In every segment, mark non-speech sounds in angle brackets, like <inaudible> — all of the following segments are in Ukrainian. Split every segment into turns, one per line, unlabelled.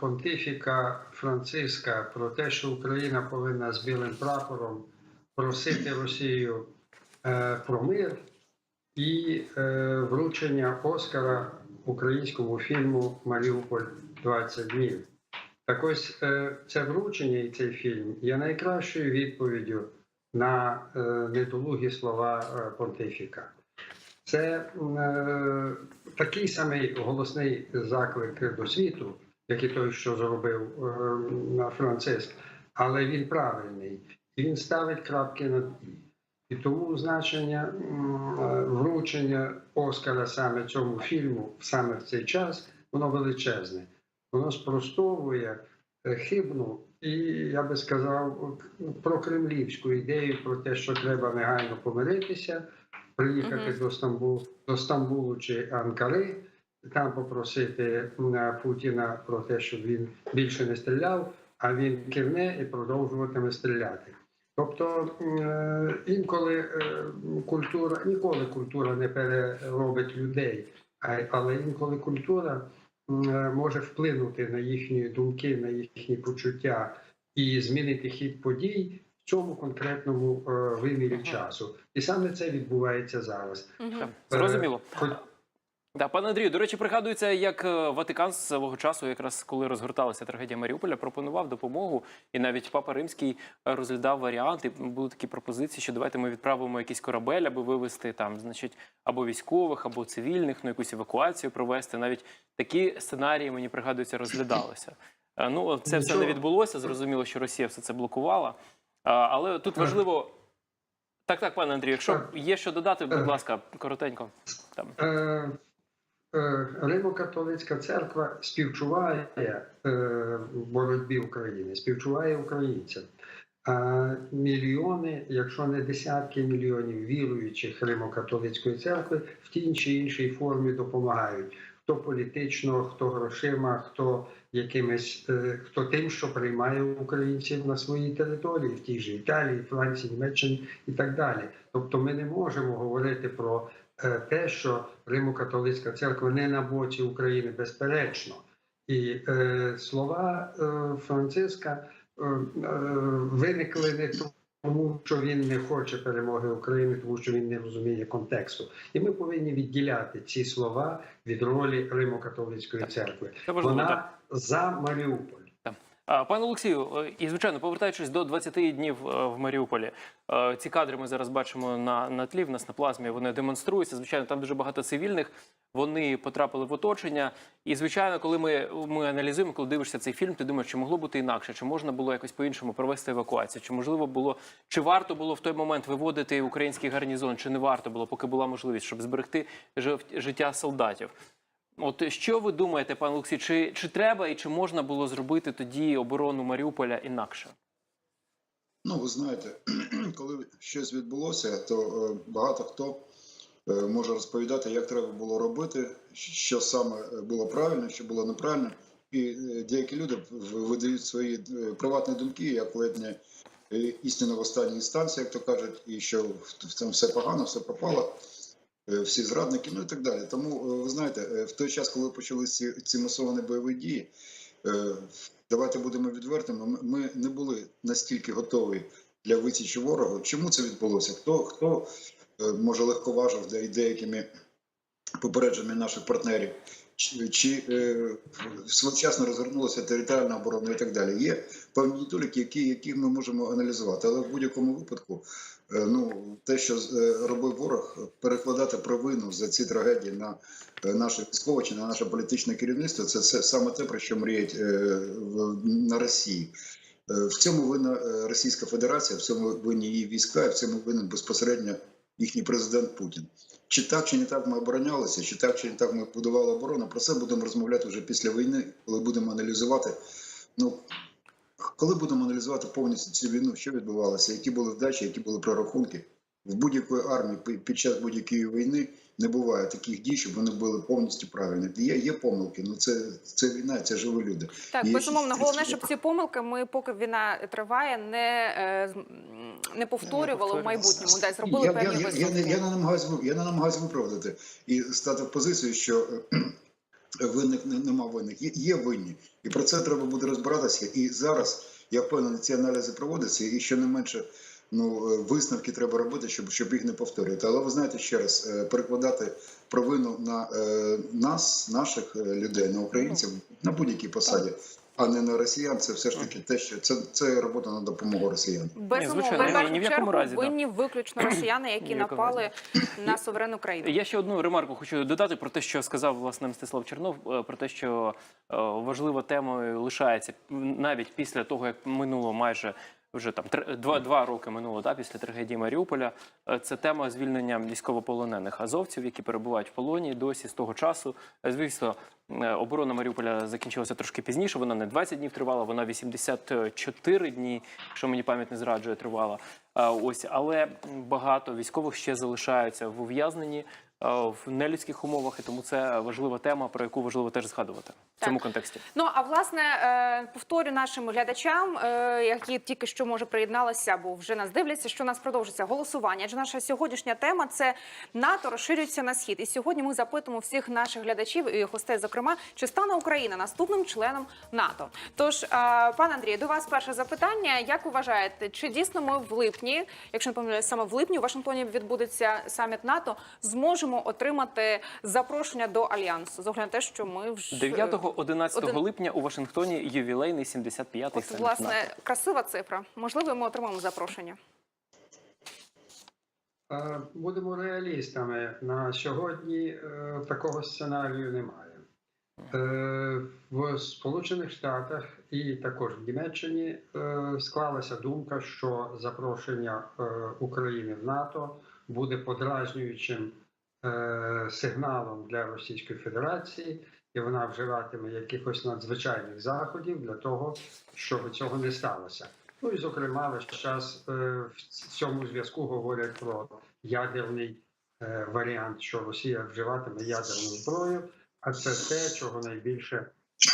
понтифіка Франциска про те, що Україна повинна з білим прапором просити Росію е, про мир і е, вручення Оскара українському фільму Маріуполь 20 днів. Так ось е, це вручення і цей фільм є найкращою відповіддю на недолугі слова понтифіка. Це е, такий самий голосний заклик до світу, як і той, що зробив е, на Франциск, але він правильний. І він ставить крапки над «і». І тому значення е, вручення Оскара саме цьому фільму саме в цей час, воно величезне. Воно спростовує е, хибну і, я би сказав, про кремлівську ідею про те, що треба негайно помиритися, приїхати
Мгм.
до Стамбулу, до Стамбулу чи Анкари, там попросити м, Путіна про те, щоб він більше не стріляв, а він кивне і продовжуватиме стріляти. Тобто е, інколи е, культура, ніколи культура не переробить людей, але інколи культура е, може вплинути на їхні думки, на їхні почуття і змінити хід подій в цьому конкретному е, вимірі часу. І саме це відбувається зараз.
Зрозуміло. Да, пане Андрію, до речі, пригадується, як е, Ватикан з свого часу, якраз коли розгорталася трагедія Маріуполя, пропонував допомогу, і навіть Папа Римський е, розглядав варіанти. Були такі пропозиції, що давайте ми відправимо якийсь корабель, аби вивезти там, значить, або військових, або цивільних, ну якусь евакуацію провести. Навіть такі сценарії мені пригадується, розглядалися. Е, Ну це все не відбулося. Зрозуміло, що Росія все це блокувала. Але тут важливо. Так, так, пане Андрію, якщо є що додати, будь ласка, коротенько. Там.
Е, Римо-католицька церква співчуває е, боротьбі України, співчуває українцям. А мільйони, якщо не десятки мільйонів віруючих Римо-католицької церкви в тій чи іншій формі допомагають. Хто політично, хто грошима, хто якимись, е, хто тим, що приймає українців на своїй території, в тій же Італії, Франції, Німеччині і так далі. Тобто ми не можемо говорити про те, що Римо-католицька церква не на боці України, безперечно. І е, слова е, Франциска е, е, виникли не тому, що він не хоче перемоги України, тому що він не розуміє контексту. І ми повинні відділяти ці слова від ролі Римо-католицької церкви. Вона за Маріуполь.
Пане Олексію, е, і звичайно, повертаючись до 20 днів е, в Маріуполі, е, ці кадри ми зараз бачимо на, на тлі, в нас на плазмі. Вони демонструються. Звичайно, там дуже багато цивільних. Вони потрапили в оточення. І звичайно, коли ми, ми аналізуємо, коли дивишся цей фільм, ти думаєш, чи могло бути інакше, чи можна було якось по-іншому провести евакуацію, чи можливо було, чи варто було в той момент виводити український гарнізон, чи не варто було, поки була можливість, щоб зберегти життя солдатів. От що ви думаєте, пане Олексій, чи, чи треба і чи можна було зробити тоді оборону Маріуполя інакше?
Ну, ви знаєте, <clears throat> коли щось відбулося, то е, багато хто е, може розповідати, як треба було робити, що саме е, було правильно, що було неправильно. І деякі люди видають свої приватні думки, як ледь е, в останній інстанції, як то кажуть, і що в цьому все погано, все пропало, всі зрадники, ну і так далі. Тому е, ви знаєте, е, в той час, коли почалися ці, масовані бойові дії, е, давайте будемо відвертими. ми- не були настільки готові для висічі ворога. Чому це відбулося? Хто хто е, може легковажив де- деякими попередженнями наших партнерів? Чи, е, своєчасно розгорнулася територіальна оборона і так далі? Є певні недоліки, які, які ми можемо аналізувати. Але в будь-якому випадку, е, ну те, що е, робив ворог, перекладати провину за ці трагедії на наше військове чи на наше політичне керівництво, це, це саме те, про що мріють е, на Росії. В цьому винна Російська Федерація, в цьому винні її війська, в цьому винен безпосередньо їхній президент Путін. Чи так, чи не так ми оборонялися, чи так, чи не так ми будували оборону. Про це будемо розмовляти вже після війни, коли будемо аналізувати. Ну коли будемо аналізувати повністю цю війну, що відбувалося, які були вдачі, які були прорахунки. В будь-якої армії під час будь-якої війни не буває таких дій, щоб вони були повністю правильні. Є, є помилки, ну це, це війна, це живі люди.
Так,
Є
безумовно, головне, щоб ці помилки ми, поки війна триває, не, е, з- не повторювали в майбутньому, да, зробили
я,
певні
я, я, я, не- я не намагаюся я не намагаюся виправдати і стати в позицію, що е, <clears throat> винних не- нема винних. Є, є винні. І про це треба буде розбиратися. І зараз я впевнений, ці аналізи проводяться, і ще не менше ну, е, висновки треба робити, щоб, щоб їх не повторювати. Але ви знаєте ще раз, е, перекладати провину на е, нас, наших людей, на українців на будь-якій посаді, а не на росіян. Це все ж таки те, що це, це робота на допомогу росіян.
Безумовно,
звичайно, ні- ні в якому разі, да.
винні виключно росіяни, які напали на суверенну країну.
Я ще одну ремарку хочу додати про те, що сказав власне Мстислав Чернов, про те, що важлива темою лишається навіть після того, як минуло майже вже там два, два роки минуло да, після трагедії Маріуполя. Е, Це тема звільнення військовополонених азовців, які перебувають в полоні досі з того часу. Е, Звісно, е, оборона Маріуполя закінчилася трошки пізніше. Вона не 20 днів тривала, вона 84 дні, якщо мені пам'ять не зраджує, тривала. Ось, але багато військових ще залишаються в ув'язненні в нелюдських умовах, і тому це важлива тема, про яку важливо теж згадувати в цьому контексті.
Ну а власне е, повторю нашим глядачам, е, які тільки що може приєдналися, або вже нас дивляться, що у нас продовжиться голосування. Адже наша сьогоднішня тема це НАТО розширюється на схід. І сьогодні ми запитуємо всіх наших глядачів і гостей, зокрема, чи стане Україна наступним членом НАТО. Тож, е, пане Андрію, до вас перше запитання. Як ви вважаєте, чи дійсно ми в липні, якщо не помиляюсь, саме в липні у Вашингтоні відбудеться саміт НАТО, зможемо отримати запрошення до альянсу? З огляду на те, що ми вже
9-11
Один-
липня у Вашингтоні ювілейний 75-й
От,
саміт
власне,
НАТО.
красива цифра. Можливо, ми отримаємо запрошення.
Е, Будемо реалістами. На сьогодні е, такого сценарію немає. Е, В Сполучених Штатах і також в Німеччині е, склалася думка, що запрошення е, України в НАТО буде подразнюючим е, сигналом для Російської Федерації, і вона вживатиме якихось надзвичайних заходів для того, щоб цього не сталося. Ну і зокрема, весь час е, в цьому зв'язку говорять про ядерний е, варіант, що Росія вживатиме ядерну зброю, а це те, чого найбільше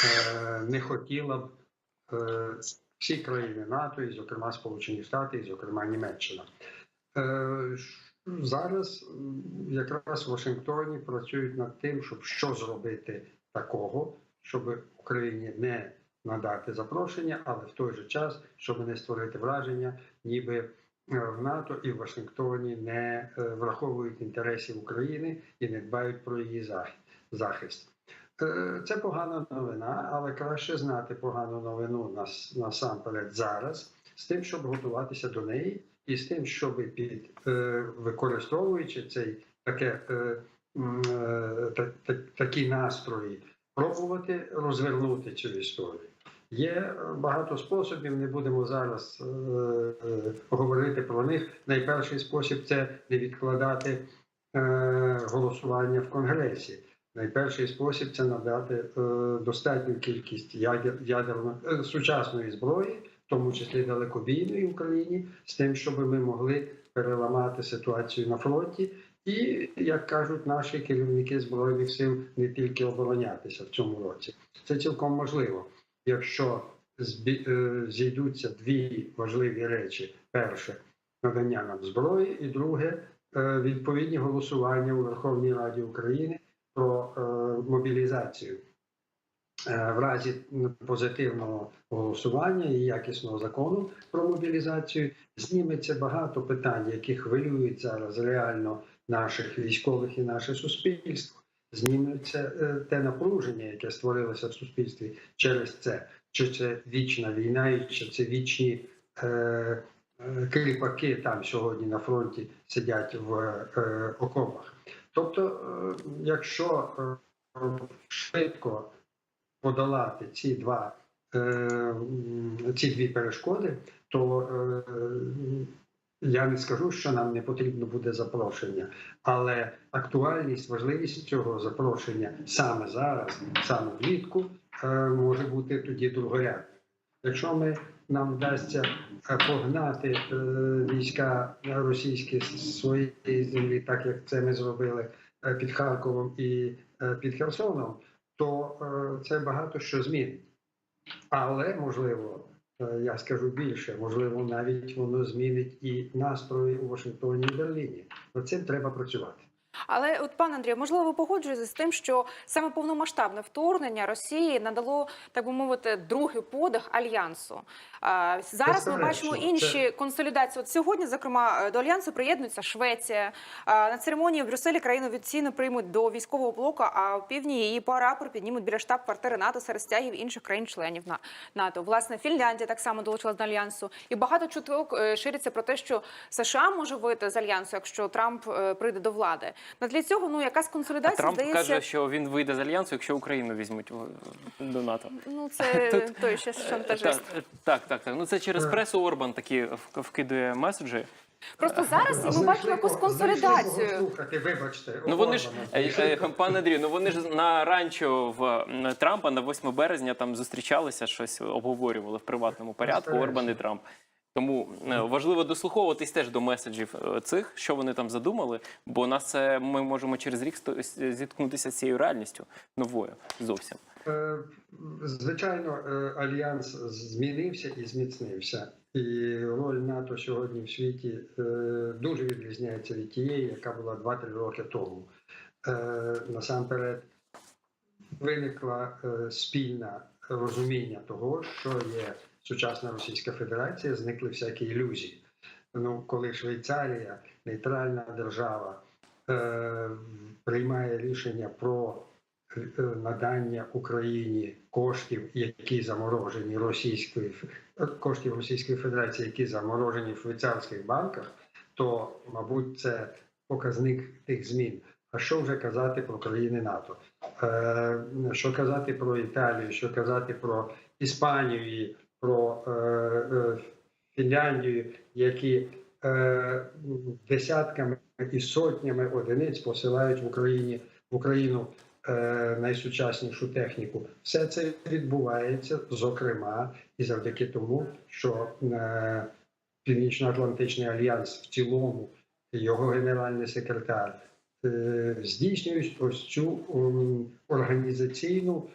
е, не хотіла б е, всі країни НАТО, і, зокрема, Сполучені Штати, і, зокрема, Німеччина. Зараз якраз в Вашингтоні працюють над тим, щоб що зробити такого, щоб Україні не надати запрошення, але в той же час, щоб не створити враження, ніби е, в НАТО і в Вашингтоні не е, враховують інтересів України і не дбають про її захист. Е, Це погана новина, але краще знати погану новину нас насамперед зараз, з тим, щоб готуватися до неї, і з тим, щоб під е, використовуючи цей таке е, е, та- та- такі настрої, пробувати розвернути цю історію. Є багато способів, не будемо зараз говорити про них. Найперший спосіб це не відкладати голосування в Конгресі. Найперший спосіб це надати достатню кількість ядер, ядерно, сучасної зброї, тому числі далекобійної Україні, з тим, щоб ми могли переламати ситуацію на фронті. І, як кажуть наші керівники збройних сил, не тільки оборонятися в цьому році. Це цілком можливо, якщо е, зійдуться дві важливі речі: перше надання нам зброї, і друге е, відповідні голосування у Верховній Раді України про е, мобілізацію. Е, В разі позитивного голосування і якісного закону про мобілізацію зніметься багато питань, які хвилюють зараз реально наших військових і наше суспільство. Зніметься е, те напруження, яке створилося в суспільстві через це, чи це вічна війна, і чи це вічні е, е, кріпаки там сьогодні на фронті сидять в е, окопах. Тобто, е, якщо швидко подолати ці два е, ці дві перешкоди, то е, я не скажу, що нам не потрібно буде запрошення, але актуальність, важливість цього запрошення саме зараз, саме влітку, е, може бути тоді другорядною. Якщо ми нам вдасться погнати війська російські своєї землі, так як це ми зробили під Харковом і під Херсоном, то е, це багато що змінить. Але можливо, е, я скажу більше, можливо, навіть воно змінить і настрої у Вашингтоні і Берліні. Над цим треба працювати.
Але от пан Андрій, можливо, ви погоджуєтеся з тим, що саме повномасштабне вторгнення Росії надало, так би мовити, другий подих альянсу. А, Зараз ми бачимо інші консолідації. От сьогодні, зокрема, до альянсу приєднується Швеція. А, На церемонії в Брюсселі країну офіційно приймуть до військового блоку, а в півдні її по прапор піднімуть біля штаб-квартири НАТО серед стягів інших країн-членів на- НАТО. Власне, Фінляндія так само долучилась до альянсу. І багато чуток е, шириться про те, що США може вийти з альянсу, якщо Трамп е, прийде до влади. На тлі цього ну якась
А
консолідація
Трамп
здається.
каже, що він вийде з альянсу, якщо Україну візьмуть до НАТО.
Ну це <laughs>
Тут-
той ще шантажист.
Так, так, так, так. Ну це через пресу Орбан такі вкидує меседжі.
Просто зараз і ми бачимо якусь консолідацію.
Слухати, вибачте.
Ну вони ж е, е, пане Андрію, ну вони ж на ранчо в Трампа на 8 березня там зустрічалися, щось обговорювали в приватному порядку. Орбан і Трамп. Тому е, важливо дослуховуватись теж до меседжів е, цих, що вони там задумали, бо нас це ми можемо через рік зіткнутися з цією реальністю новою зовсім.
Е, Звичайно, альянс змінився і зміцнився. І роль НАТО сьогодні в світі дуже відрізняється від тієї, яка була 2-3 роки тому. Насамперед виникла спільне розуміння того, що є сучасна Російська Федерація, зникли всякі ілюзії. Ну, коли Швейцарія, нейтральна держава, е, приймає рішення про е, надання Україні коштів, які заморожені Російською Ф- коштів Російської Федерації, які заморожені в швейцарських банках, то, мабуть, це показник тих змін. А що вже казати про країни НАТО? Е, що казати про Італію, що казати про Іспанію, і про е, е, Фінляндію, які е, десятками і сотнями одиниць посилають в Україні в Україну найсучаснішу техніку. Все це відбувається, зокрема, і завдяки тому, що Північно-Атлантичний альянс в цілому, його генеральний секретар здійснюють ось цю організаційну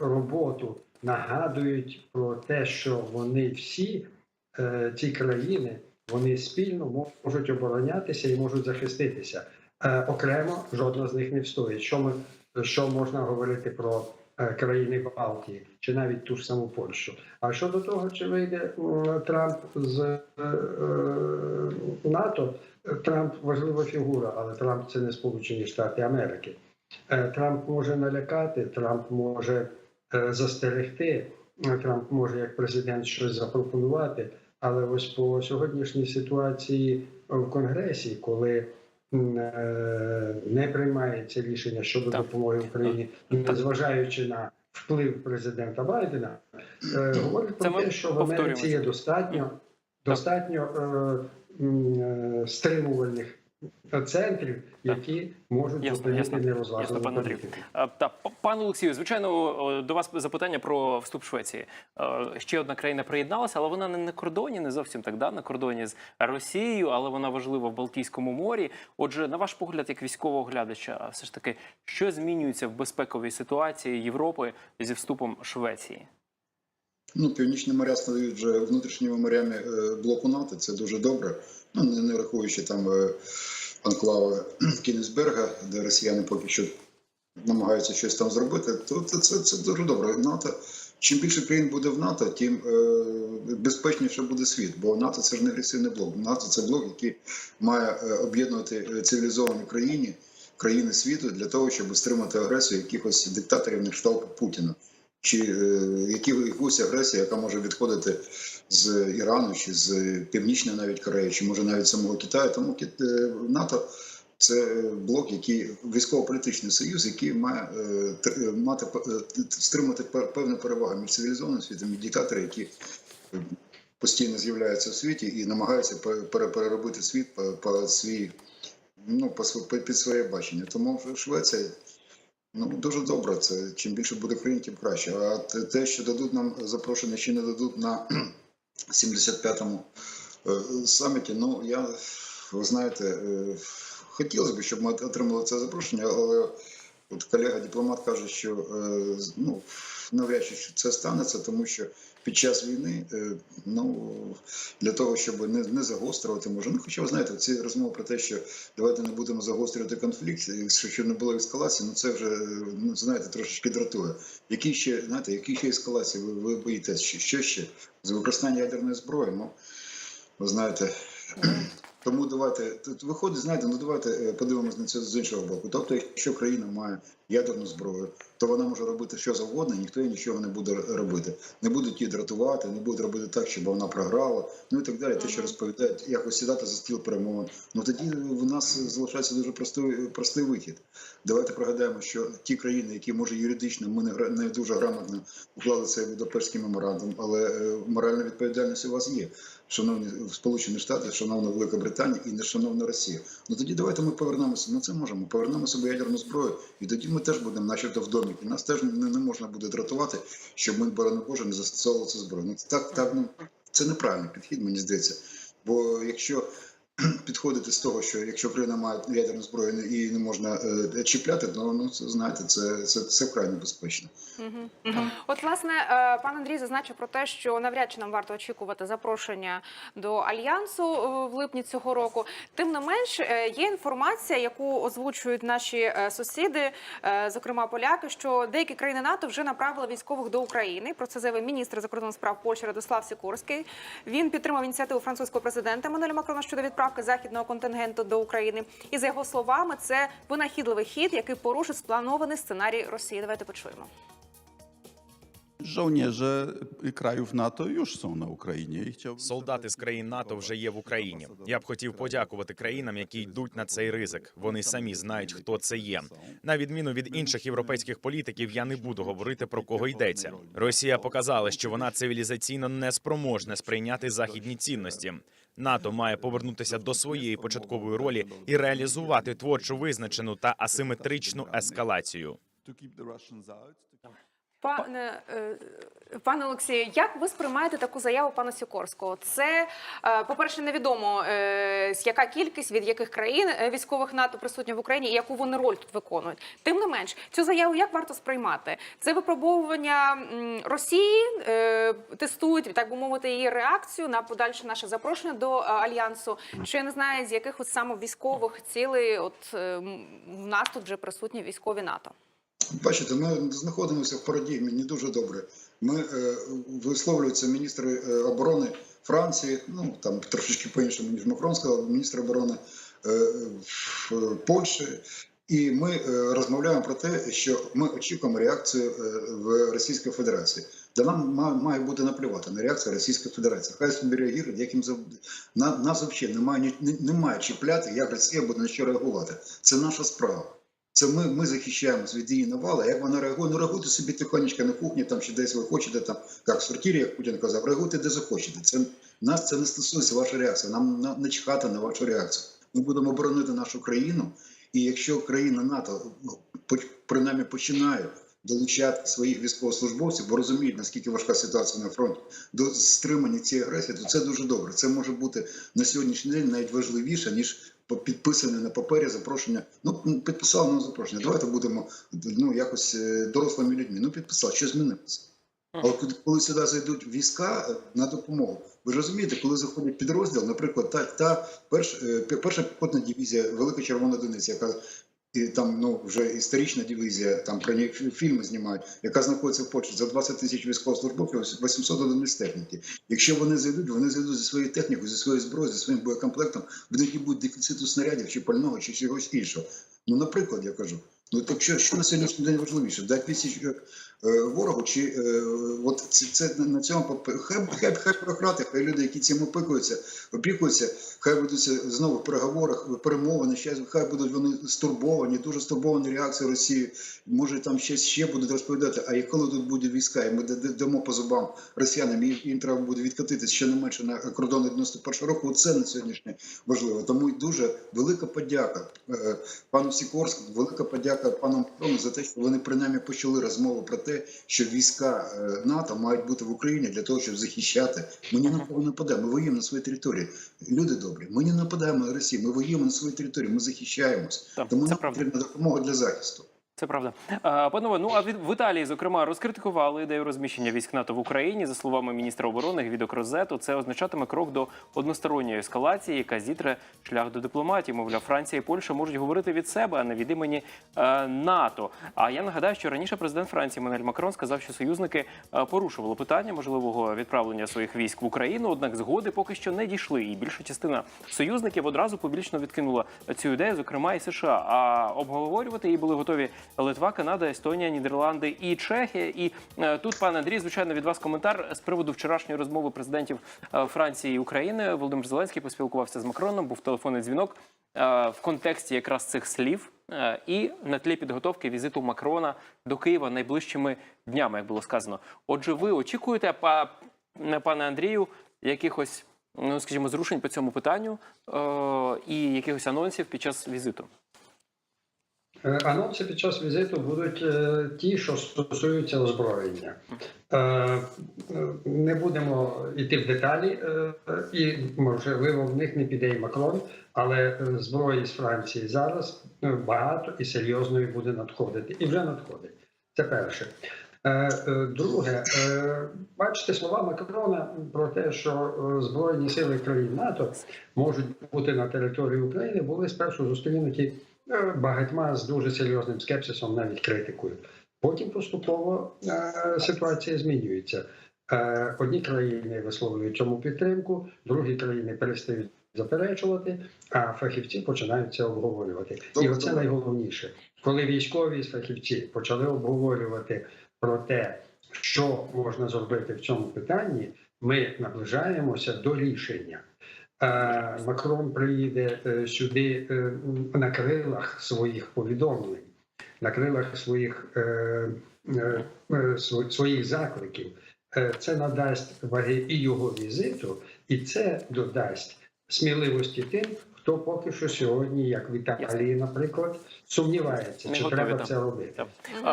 роботу, нагадують про те, що вони всі е, ці країни вони спільно можуть оборонятися і можуть захиститися. Е, окремо жодна з них не встоїть. Що ми що можна говорити про е, країни Балтії чи навіть ту ж саму Польщу? А щодо того, чи вийде Трамп з НАТО, Трамп важлива фігура, але Трамп це не Сполучені Штати Америки. Трамп може налякати, Трамп може застерегти, е, Трамп може як президент щось запропонувати. Але ось по сьогоднішній ситуації в Конгресі, коли е, не приймається рішення щодо
Так.
допомоги Україні,
Так.
незважаючи на вплив президента Байдена, е, говорить про те, що в Америці є достатньо, достатньо е, е, стримувальних центрів, які можуть
Ясно,
зупинити
ясно. Ясно,
нерозважливу
пане
політику.
А, Та п- Олексію, звичайно, до вас запитання про вступ Швеції. Е, Ще одна країна приєдналася, але вона не на кордоні, не зовсім так да, на кордоні з Росією, але вона важлива в Балтійському морі. Отже, на ваш погляд, як військового глядача, все ж таки, що змінюється в безпековій ситуації Європи зі вступом Швеції?
Ну, північні моря стають вже внутрішніми морями е, блоку НАТО. Це дуже добре. Ну не, не рахуючи там е, анклави <clears throat> Кінісберга, де росіяни поки що намагаються щось там зробити. То це, це, це дуже добре. НАТО. Чим більше країн буде в НАТО, тим е, безпечніше буде світ. Бо НАТО це ж не агресивний блок. НАТО це блок, який має е, об'єднувати е, цивілізовані країни, країни світу для того, щоб стримати агресію якихось диктаторів на кшталт Путіна чи е, які, якусь агресію, яка може відходити з Ірану чи з Північної навіть Кореї, чи може навіть самого Китаю. Тому Кит- е, НАТО це блок, який військово-політичний союз, який має е, е, мати стримати пе- певну перевагу між цивілізованим світом і диктатори, які постійно з'являються в світі і намагаються пе- переробити світ по, по свій. Ну, по- під своє бачення. Тому Швеція Ну, дуже добре. Це чим більше буде країн, тим краще. А те- що дадуть нам запрошення, чи не дадуть на <clears throat> 75-му е, саміті, ну я ви знаєте, е, хотілося б, щоб ми отримали це запрошення, але от колега дипломат каже, що е, ну, навряд чи це станеться, тому що під час війни, е, ну для того, щоб не, не загострювати, може, ну хоча ви знаєте, ці розмови про те, що давайте не будемо загострювати конфлікт, і щоб не було ескалації, ну це вже е, ну знаєте, трошечки дратує. Які ще знаєте, які ще ескалації ви, ви боїтесь? Що, ще з використання ядерної зброї? Ну ви знаєте. Тому давайте тут виходить, знаєте, ну давайте е, подивимось на це з іншого боку. Тобто, якщо країна має ядерну зброю, то вона може робити що завгодно, ніхто їй нічого не буде робити. Не будуть її дратувати, не будуть робити так, щоб вона програла, ну і так далі. Те, що розповідають, якось сідати за стіл перемовин. Ну тоді в нас залишається дуже простий, простий вихід. Давайте пригадаємо, що ті країни, які може юридично ми не не дуже грамотно уклали цей Будапештський меморандум, але е, моральна відповідальність у вас є. Шановні Сполучені Штати, шановна Велика Британія і не шановна Росія. Ну тоді давайте ми повернемося. Ми це можемо. Повернемо собі ядерну зброю, і тоді ми теж будемо, начебто, в домі. І нас теж не, не можна буде дратувати, щоб ми, борони Боже, не застосовували цю зброю. Ну так, так ну це неправильний підхід, мені здається. Бо якщо <clears throat> підходити з того, що якщо країна має ядерну зброю і не можна е, чіпляти, то ну це знаєте, це, це, це вкрай небезпечно.
От, власне, е, пан Андрій зазначив про те, що навряд чи нам варто очікувати запрошення до альянсу е, в липні цього року. Тим не менш, є інформація, яку озвучують наші сусіди, зокрема поляки, що деякі країни НАТО вже направили військових до України. Про це заявив міністр закордонних справ Польщі Радослав Сікорський. Він підтримав ініціативу французького президента Мануеля Макрона щодо відправки західного контингенту до України. І за його словами, це винахідливий хід, який порушить спланований сценарій Росії. Давайте почуємо.
Żołnierze krajów NATO już są i chciałbym
Солдати з країн НАТО вже є в Україні. Я б хотів подякувати країнам, які йдуть на цей ризик. Вони самі знають, хто це є. На відміну від інших європейських політиків, я не буду говорити про кого йдеться. Росія показала, що вона цивілізаційно не спроможна сприйняти західні цінності. НАТО має повернутися до своєї початкової ролі і реалізувати творчо визначену та асиметричну ескалацію.
Пане, е, пане Олексію, як ви сприймаєте таку заяву пана Сікорського? Це, е, по-перше, невідомо, е, яка кількість від яких країн військових НАТО присутня в Україні і яку вони роль тут виконують. Тим не менш, цю заяву як варто сприймати? Це випробовування Росії, тестують, так би мовити, її реакцію на подальше наше запрошення до альянсу. Чи я не знаю, з яких от саме військових цілей от в нас тут вже присутні військові НАТО?
Бачите, ми знаходимося в парадігмі не дуже добре. Ми е, висловлюються міністри е, оборони Франції, ну там трошечки по-іншому, ніж Макрон сказав, міністр оборони е, Польщі. І ми е, розмовляємо про те, що ми очікуємо реакцію е, в Російській Федерації. Де нам має, бути наплювати на реакцію Російської Федерації. Хай собі реагують, яким. На, нас взагалі немає, немає чіпляти, як Росія буде на що реагувати. Це наша справа. Це ми, ми захищаємось від її навали. Як вона реагує, ну реагуйте собі тихонечко на кухні, там чи десь ви хочете, там як в сортирі, як Путін казав, реагуйте де захочете. Це нас це не стосується ваша реакція. Нам на, не чекати на вашу реакцію. Ми будемо боронити нашу країну. І якщо країна НАТО ну, принаймні починає долучати своїх військовослужбовців, бо розуміють, наскільки важка ситуація на фронті, до стримання цієї агресії, то це дуже добре. Це може бути на сьогоднішній день навіть важливіше, ніж підписане на папері запрошення. Ну підписали на запрошення. Давайте будемо ну якось е, дорослими людьми. Ну підписали, що змінилося. Але коли- коли сюди зайдуть війська е, на допомогу, ви ж розумієте, коли заходить підрозділ, наприклад, та, та перш, е, перша піхотна дивізія, Велика Червона Дениця, яка і там ну вже історична дивізія, там про неї фільми знімають, яка знаходиться в Польщі за 20 тисяч військовослужбовців, 800 одиниць техніки. Якщо вони зайдуть, вони зайдуть зі своєю технікою, зі своєю зброєю, зі своїм боєкомплектом, в них не буде дефіциту снарядів чи пального, чи чогось іншого. Ну, наприклад, я кажу. Ну так що, що на сьогоднішній день важливіше? Дати тисяч е, ворогу, чи е, от це, це на цьому хай, хай, хай бюрократи, хай люди, які цим опікуються, опікуються, хай будуть знову в переговорах, перемовини, ще хай будуть вони стурбовані, дуже стурбовані реакцією Росії. Може там ще ще будуть розповідати. А коли тут буде війська, і ми дамо по зубам росіянам, і їм треба буде відкатитися ще не менше на кордони 91 року. Це на сьогоднішнє важливо. Тому дуже велика подяка е, пану Сікорському, велика подяка пану Макрону за те, що вони принаймні почали розмову про те, що війська е, НАТО мають бути в Україні для того, щоб захищати. Ми ні на кого не нападаємо, ми воюємо на своїй території. Люди добрі, ми не нападаємо на Росію, ми воюємо на своїй території, ми захищаємось. Тому нам потрібна допомога для захисту.
Це правда. Панове, ну а від в Італії, зокрема, розкритикували ідею розміщення військ НАТО в Україні. За словами міністра оборони Гвідо Крозету, це означатиме крок до односторонньої ескалації, яка зітре шлях до дипломатії. Мовляв, Франція і Польща можуть говорити від себе, а не від імені е, НАТО. А я нагадаю, що раніше президент Франції Манель Макрон сказав, що союзники е, порушували питання можливого відправлення своїх військ в Україну. Однак згоди поки що не дійшли, і більша частина союзників одразу публічно відкинула цю ідею, зокрема і США. А обговорювати її були готові Литва, Канада, Естонія, Нідерланди і Чехія. І е, тут, пане Андрій, звичайно, від вас коментар з приводу вчорашньої розмови президентів е, Франції і України. Володимир Зеленський поспілкувався з Макроном. Був телефонний дзвінок е, в контексті якраз цих слів. І на тлі підготовки візиту Макрона до Києва найближчими днями, як було сказано. Отже, ви очікуєте, па- не, пане Андрію, якихось, ну скажімо, зрушень по цьому питанню і якихось анонсів під час візиту?
Е, Анонси під час візиту будуть е, ті, що стосуються озброєння. Е, Не будемо йти в деталі, і можливо в них не піде і Макрон, але зброї з Франції зараз багато і серйозної буде надходити, і вже надходить. Це перше. Друге, бачите слова Макрона про те, що збройні сили країн НАТО можуть бути на території України, були спершу зустрінуті багатьма з дуже серйозним скепсисом, навіть критикою. Потім поступово е, ситуація змінюється. Е, Одні країни висловлюють цьому підтримку, другі країни перестають заперечувати, а фахівці починають це обговорювати. І оце найголовніше, коли військові фахівці почали обговорювати про те, що можна зробити в цьому питанні, ми наближаємося до рішення. Е, Макрон приїде е, сюди е, на крилах своїх повідомлень, на крилах своїх, сво- своїх закликів. Це надасть ваги і його візиту, і це додасть сміливості тим, хто поки що сьогодні, як в Італії, наприклад, сумнівається, чи треба це робити.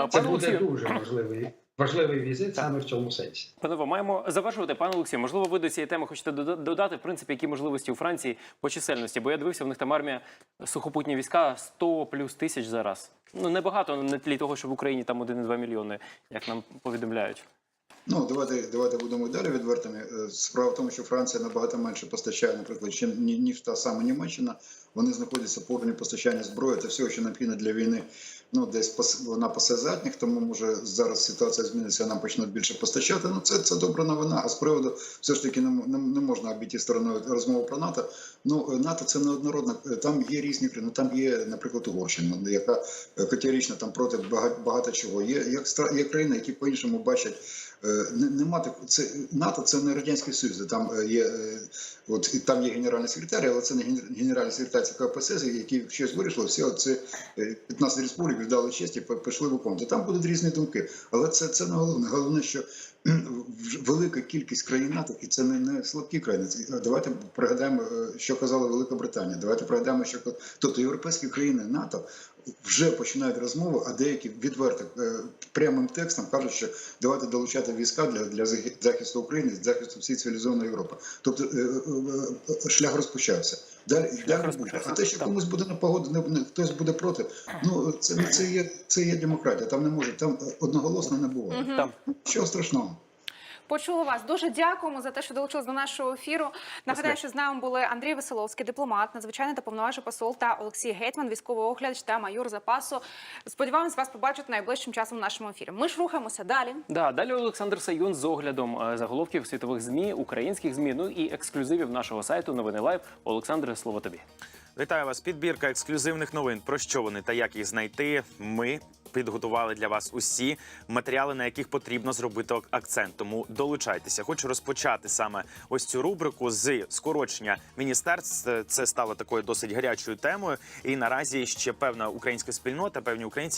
Це буде дуже важливий, важливий візит саме в цьому сенсі.
Панове, маємо завершувати. Пане Олексію, можливо, ви до цієї теми хочете дода- додати, в принципі, які можливості у Франції по чисельності? Бо я дивився, в них там армія сухопутні війська 100 плюс тисяч зараз. Ну, небагато на тлі того, що в Україні там 1,2 мільйони, як нам повідомляють.
Ну, давайте, давайте будемо далі відвертими. Е, Справа в тому, що Франція набагато менше постачає, наприклад, чим ні- ніж та сама Німеччина. Вони знаходяться по рівні постачання зброї та всього, що необхідно для війни. Ну, десь вона пасе задніх, тому може зараз ситуація зміниться, нам почнуть більше постачати. Ну, це, це добра новина. А з приводу все ж таки не, не, не можна обійти стороною розмову про НАТО. Ну, е, НАТО це неоднородно. Е, Там є різні країни. Там є, наприклад, Угорщина, яка е, категорично там проти багато, багато чого. Є, як є країни, які по-іншому бачать Е, Нема так, це НАТО, це не радянський союз. Там є от і там є генеральний секретар, але це не ген- генеральний секретар це КПСС, які щось вирішили. Все це е, 15 республік віддали честь і пішли виконувати. Там будуть різні думки, але це, це не головне. Головне, що велика кількість країн НАТО, і це не, не слабкі країни. Давайте пригадаємо, е, що казала Велика Британія. Давайте пригадаємо, що тобто європейські країни НАТО вже починають розмову, а деякі відверто е, прямим текстом кажуть, що давайте долучати війська для, для захисту України, захисту всієї цивілізованої Європи. Тобто е, е, шлях розпочався. Далі, далі буде. А те, що комусь буде на погоду, не, не хтось буде проти. Ну це, це є це є демократія. Там не може, там одноголосно не буває.
Там
Чого страшного?
Почули вас. Дуже дякуємо за те, що долучились до нашого ефіру. Нагадаю, що з нами були Андрій Веселовський, дипломат, надзвичайний та повноважний посол та Олексій Гетьман, військовий оглядач та майор запасу. Сподіваємось вас побачити найближчим часом в нашому ефірі. Ми ж рухаємося далі.
Да, далі Олександр Саюн з оглядом е, заголовків світових змі, українських змі, ну і ексклюзивів нашого сайту Новини Лайв. Олександре, слово тобі.
Вітаю вас. Підбірка ексклюзивних новин. Про що вони та як їх знайти? Ми підготували для вас усі матеріали, на яких потрібно зробити акцент. Тому долучайтеся. Хочу розпочати саме ось цю рубрику з скорочення міністерств. Це- стало такою досить гарячою темою. І наразі ще певна українська спільнота, певні українці не